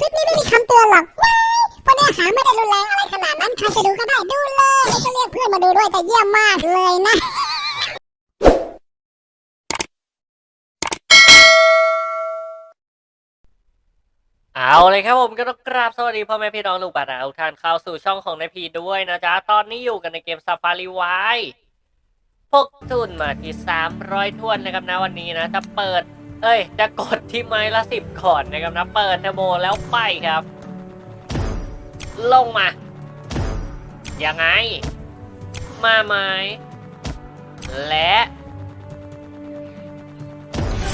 คลิปนี้ไม่มีคำเตือนหรอกว้ายเพราะเนื้อหาไม่ได้รุนแรงอะไรขนาดนั้นใครจะดูก็ได้ดูเลยแล้วก็เรียกเพื่อนมาดูด้วยแต่เยี่ยมมากเลยนะ เอาเลยครับผมก็ต้องกราบสวัสดีพ่อแม่พี่น้องลูกบ้าศก์ทุกท่านเข้าสู่ช่องของนายพีด้วยนะจ๊ะ ตอนนี้อยู่กันในเกมซาฟารีไวพกทุนมาที่300ทวนนะครับนะวันนี้นะ จะเปิด เอ้ย จะกดที่ไม้ละสิบก่อนนะครับนะเปิดเทอร์โบแล้วไปครับ ลงมา ยังไง มาไหมและ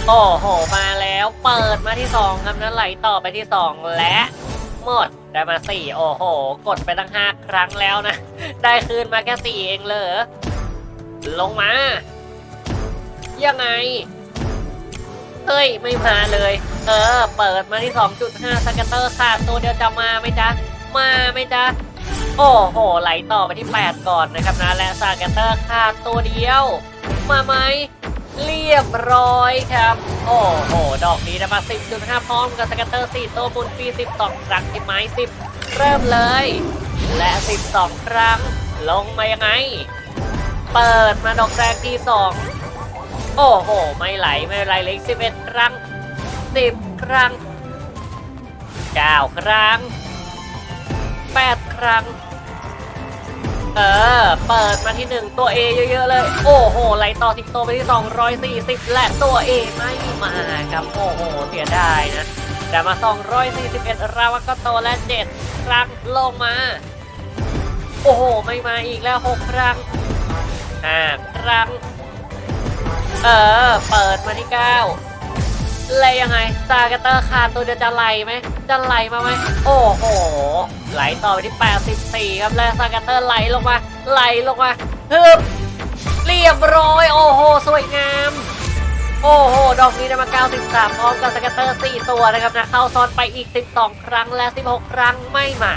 โอ้โห มาแล้วเปิดมาที่สองครับนั้นไหลต่อไปที่สองและหมดได้มาสี่โอ้โห กดไปตั้งห้าครั้งแล้วนะ ได้คืนมาแค่สี่เองเลยเหรอลงมา ยังไง เฮ้ย ไม่มาเลย เออ เปิดมาที่ 2.5สกัตเตอร์ขาดตัวเดียวจะมาไหมจ๊ะ มาไหมจ๊ะ โอ้โห ไหลต่อไปที่ 8 ก่อนนะครับนะ และสกัตเตอร์ขาดตัวเดียว มาไหม เรียบร้อยครับ โอ้โห ดอกนี้นะมา 10.5 พร้อมกับสกัตเตอร์ 4 ตัวบนฟรี12 ครั้งที่ไม้ 10 เริ่มเลย และ 12 ครั้ง ลงมายังไง เปิดมาดอกแรกที่ 2 โอ้โห ไม่ไหล ไม่ไหลเล็ก11ครั้ง10ครั้ง9ครั้ง8ครั้ง เออ เปิดมาที่หนึ่งตัว A เยอะๆเลย โอ้โห ไหลต่อทิกโตไปที่240และตัว A ไม่มาครับ โอ้โห เสียดายนะ แต่มา241ราวก็โตและ7ครั้งลงมา โอ้โห ไม่มาอีกแล้ว6ครั้ง5ครั้ง เออ เปิดมาที่9เลยยังไงซากเตอร์ขาดตัวเดียวจะไหลไหมจะไหลมาไหมโอ้โห ไหลต่อไปที่ 84 ครับและซากเตอร์ไหลลงมา ไหลลงมาฮึบเรียบร้อย โอ้โห สวยงาม โอ้โห ดอกนี้ได้มา 93 พร้อมกับสกัตเตอร์ 4 ตัวนะครับนะ เข้าซ้อนไปอีก 12 ครั้งและ 16 ครั้งไม่มา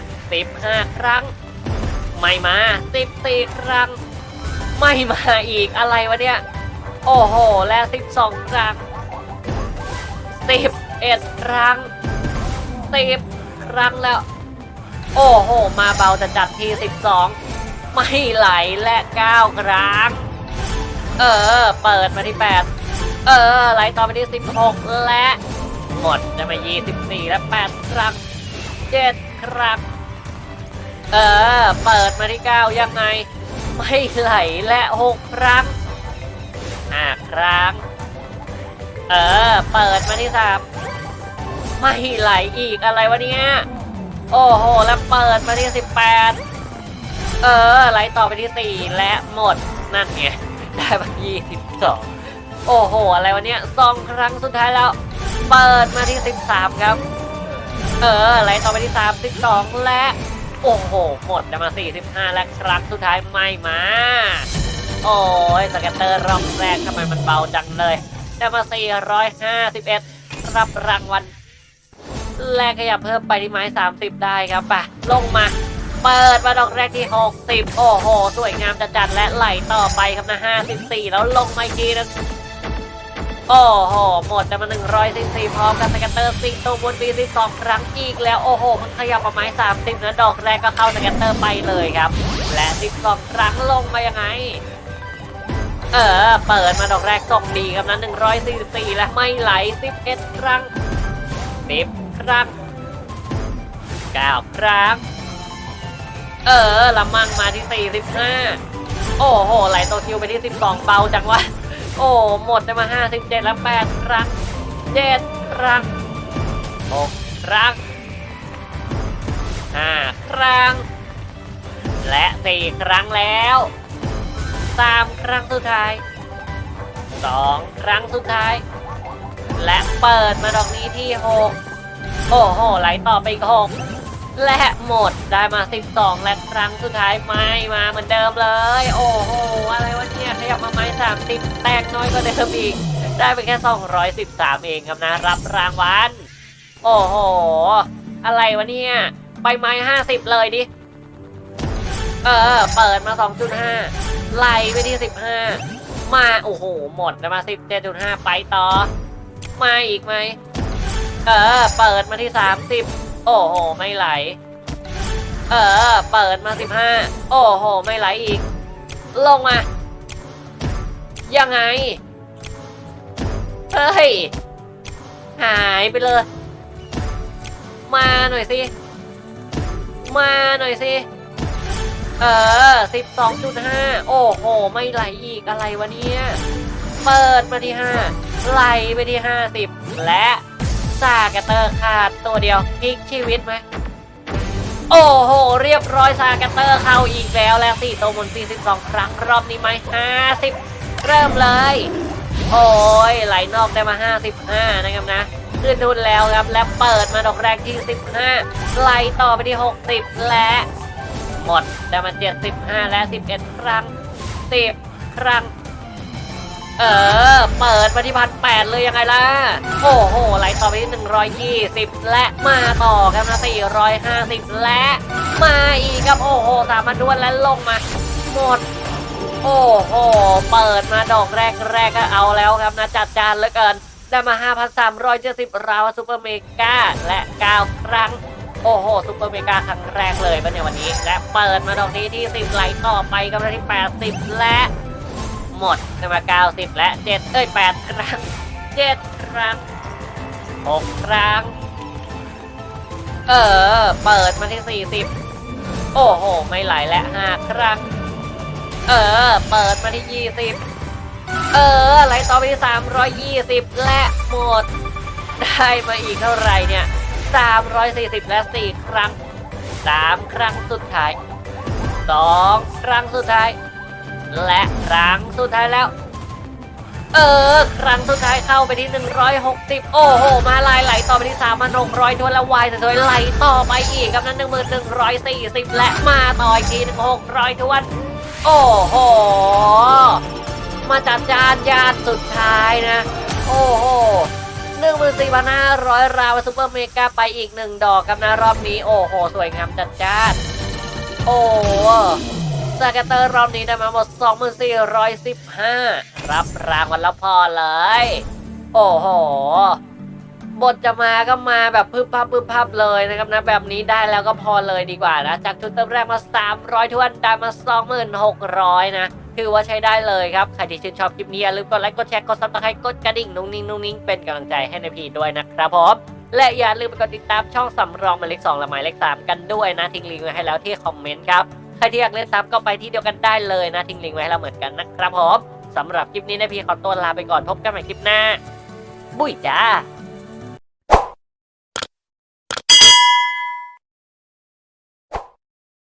15 ครั้ง ไม่มา 14 ครั้ง ไม่มาอีกอะไรวะเนี่ย โอ้โห และ12ครั้ง11ครั้ง10ครั้งแล้ว โอ้โห มาเบาจะจัดที่12ไม่ไหลและ9ครั้ง เออ เปิดมาที่8เออ ไหลต่อไปที่16และ หมดจะมา24และ8ครั้ง7ครั้งเออ เปิดมาที่9ยังไง ไม่ไหลและ6ครั้ง 5ครั้ง เออ เปิดมาที่3ไม่ไหลอีกอะไรวะเนี่ย โอ้โห แล้วเปิดมาที่18เออ ไหลต่อไปที่4และหมดนั่นไงได้มา22โอ้โห อะไรวะเนี่ยสองครั้งสุดท้ายแล้ว เปิดมาที่13ครับ เออ ไหลต่อไปที่32และ โอ้โห หมดได้มา45และครั้งสุดท้ายไม่มา โอ้ยสแกตเตอร์รอบแรกทำไมมันเบาจังเลยได้มา 451 รับรางวัลแรกขยับเพิ่มไปที่ไม้ 30 ได้ครับปะลงมา เปิดมาดอกแรกที่ 60 โอ้โห สวยงามจัดและไหลต่อไปครับนะ 54 แล้วลงมาอีกทีนึงโอ้โห หมดแต่มา144พร้อมกับสแกตเตอร์ซิตัวบนบีซีสองครั้งอีกแล้ว โอ้โห มันขยับมาไม้30นะดอกแรกก็เข้าสแกตเตอร์ไปเลยครับ และ12ครั้งลงมายังไง เออ เปิดมาดอกแรกส่งดีครับนะ144 และไม่ไหล 11 ครั้ง 10 ครั้ง 9 ครั้ง เออละมั่งมาที่ 45 โอ้โห ไหลตัวคิวไปที่ 12 เบาจังวะ โอ้หมดได้มา 57 แล้ว8ครั้ง 7 ครั้ง 6 ครั้ง 5 ครั้ง และ 4 ครั้งแล้ว 3ครั้งสุดท้าย2ครั้งสุดท้าย และเปิดมาดอกนี้ที่6โอ้โหไหลต่อไปอีก6และหมดได้มา 12 และครั้งสุดท้ายไม่มาเหมือนเดิมเลย โอ้โห อะไรวะเนี่ยขยับมาไม้30 แตกน้อยกว่าเดิมอีก ได้ไปแค่ 213 เองครับนะ รับรางวัล โอ้โห อะไรวะเนี่ย ไปไม้ 50 เลยดิ เออ เปิดมา 2.5 ไล่ไปที่15มา โอ้โห หมดแล้วมา17.5ไปต่อ มาอีกไหม เออ เปิดมาที่30โอ้โห ไม่ไหล เออ เปิดมาสิบห้าโอ้โห ไม่ไหลอีก ลงมา ยังไง เฮ้ย หายไปเลย มาหน่อยสิ มาหน่อยสิ เออสิบสองจุดห้าโอ้โห ไม่ไหลอีกอะไรวะเนี่ย เปิดมาที่ห้าไหลไปที่ห้าสิบและซากเตอร์ขาดตัวเดียวพลิกชีวิตไหม โอ้โห เรียบร้อยซากเตอร์เข้าอีกแล้วแล้วสี่ตัวบน42 ครั้งรอบนี้ไหม50 เริ่มเลย โอ้ย ไหลนอกได้มา 55 นะครับนะขึ้นทุนแล้วครับและเปิดมาดอกแรกที่ 15ไหลต่อไปที่ 60 และ หมดได้มา75และ11ครั้ง10ครั้ง เออ เปิดมาที่พันแปดเลยยังไงล่ะ โอ้โห ไหลต่อไปที่120และมาต่อครับนะ450และมาอีกครับ โอ้โห สามพันดวนและลงมา หมดโอ้โห เปิดมาดอกแรกแรกก็เอาแล้วครับนะ จัดจานเหลือเกิน ได้มา 5,370 ราวซูเปอร์เมกาและ 9 ครั้ง โอ้โหซูเปอร์เมกาครั้งแรกเลยปะเนี่ยวันนี้ และเปิดมาดอกนี้ที่ 10 ไหลต่อไปกับที่ 80 และ หมดได้มา90 และ 7 เอ้ย 8 ครั้ง 7 ครั้ง 6 ครั้ง เออ เปิดมาที่ 40 โอ้โห ไม่ไหลและ 5 ครั้ง เออ เปิดมาที่ 20 เออ ไหลต่อไปที่ 320 และหมด ได้มาอีกเท่าไหร่เนี่ย 340 และ 4 ครั้ง 3 ครั้งสุดท้าย 2 ครั้งสุดท้าย และครั้งสุดท้ายแล้ว เออ ครั้งสุดท้ายเข้าไปที่ 160 โอ้โห มาลายไหลต่อไปที่ 3,600ทวนล้ววายสวยๆไหลต่อไปอีกกับนั้น1,140 และมาต่ออีกทีหนึ่ง600ทวน โอ้โห มาจัดจานยานสุดท้ายนะ โอ้โห 14,500 ราวซุปเปอร์เมกาไปอีกหนึ่งดอกครับนะรอบนี้ โอ้โห สวยงามจัดจ้านโอ้สกเตอร์รอบนี้ได้มาหมด 2,415 รับรางวัลแล้วพอเลย โอ้โห บทจะมาก็มาแบบพึบพับพึบพับเลยนะครับนะ แบบนี้ได้แล้วก็พอเลยดีกว่านะ จากชุดเติมแรกมา 300ทวนได้มา 2,600 นะ ถือว่าใช้ได้เลยครับ ใครที่ชื่นชอบคลิปนี้อย่าลืมกดไลค์กดแชร์กดซับสไครต์กดกระดิ่งนุ่งนิ่งนุ่งนิ่งเป็นกำลังใจให้ในพีด้วยนะครับผมและอย่าลืมไปกดติดตามช่องสำรองหมายเลข2และหมายเลข3กันด้วยนะทิ้งลิงก์ไว้ให้แล้วที่คอมเมนต์ครับใครที่อยากเล่นซ้ำก็ไปที่เดียวกันได้เลยนะทิ้งลิงก์ไว้ให้เราเหมือนกันนะครับผมสำหรับคลิปนี้ในพีขอตัวลาไปก่อนพบกันใหม่คลิปหน้าบุ้ยจ้า